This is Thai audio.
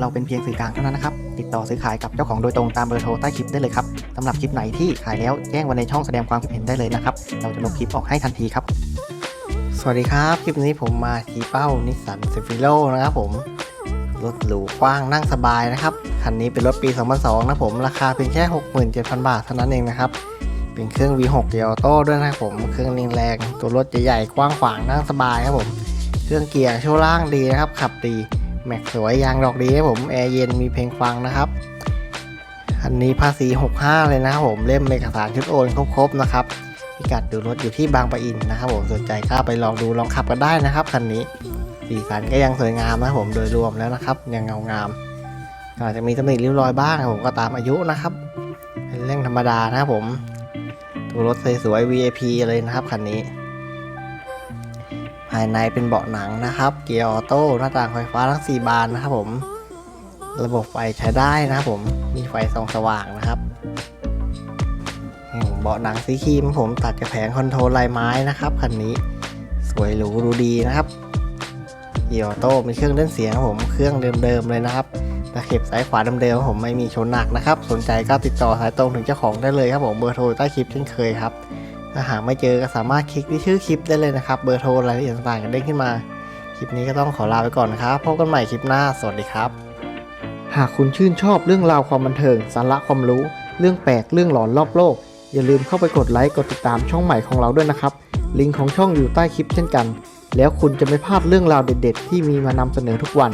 เราเป็นเพียงสื่อกลางเท่านั้นนะครับ ติดต่อซื้อขายกับเจ้าของโดยตรงตามเบอร์โทรใต้คลิปได้เลยครับสำหรับคลิปไหนที่ขายแล้วแจ้งไว้ในช่องแสดงความคิดเห็นได้เลยนะครับ เราจะลงคลิปออกให้ทันทีครับ สวัสดีครับ คลิปนี้ผมมาที่เป้านิสสันเซฟิโลนะครับผม รถหรูกว้างนั่งสบายนะครับ คันนี้เป็นรถปี 2002 นะผม ราคาเพียงแค่ 67,000 บาทเท่านั้นเองนะครับ เป็นเครื่อง V6 เกียร์ออโต้ด้วยนะครับผม เครื่องแรงๆตัวรถใหญ่ๆ กว้างขวางนั่งสบายครับผม เครื่องเกียร์ช่วงล่างดีนะครับ ขับดี แม็กสวยยางดอกดีครับผมแอร์เย็นมีเพลงฟังนะครับคันนี้ภาษี 65 เลยนะครับผมเล่มเอกสารชุดโอนครบๆนะครับพิกัดดูรถอยู่ที่บางปะอินนะครับผมสนใจก็ไปลองดูลองขับกันได้นะครับคันนี้สีสันก็ยังสวยงามนะผมโดยรวมแล้วนะครับ ยังเงางามอาจจะมีตำหนิริ้วรอยบ้างครับผมก็ตามอายุนะครับ เป็นเรื่องธรรมดานะครับผมตัวรถสวยๆ VIP เลยนะครับคันนี้ายในเป็นเบาะหนังนะครับ เกียร์ออโต้หน้าต่างไฟฟ้าทั้ง 4 บานนะครับผม ระบบไฟใช้ได้นะครับผม มีไฟส่องสว่างนะครับ เบาะหนังสีครีมผมตัดกับแผงคอนโทรลลายไม้นะครับคันนี้สวยหรูดูดีนะครับเกียร์ออโต้เป็นเครื่องเล่นเสียงครับผม เครื่องเดิมๆเลยนะครับตะเข็บซ้ายขวาเดิมๆผมไม่มีชนหนักนะครับ สนใจก็ติดต่อสายตรงถึงเจ้าของได้เลยครับผมเบอร์โทรใต้คลิปเช่นเคยครับ ถ้าหากไม่เจอก็สามารถคลิกที่ชื่อคลิปได้เลยนะครับ เบอร์โทรรายละเอียดต่างๆกันเด้งขึ้นมา คลิปนี้ก็ต้องขอลาไปก่อนนะครับ พบกันใหม่คลิปหน้า สวัสดีครับ หากคุณชื่นชอบเรื่องราวความบันเทิง สาระความรู้ เรื่องแปลก เรื่องหลอนรอบโลก อย่าลืมเข้าไปกดไลค์ กดติดตามช่องใหม่ของเราด้วยนะครับ ลิงก์ของช่องอยู่ใต้คลิปเช่นกัน แล้วคุณจะไม่พลาดเรื่องราวเด็ด ๆ ที่มีมานำเสนอทุกวัน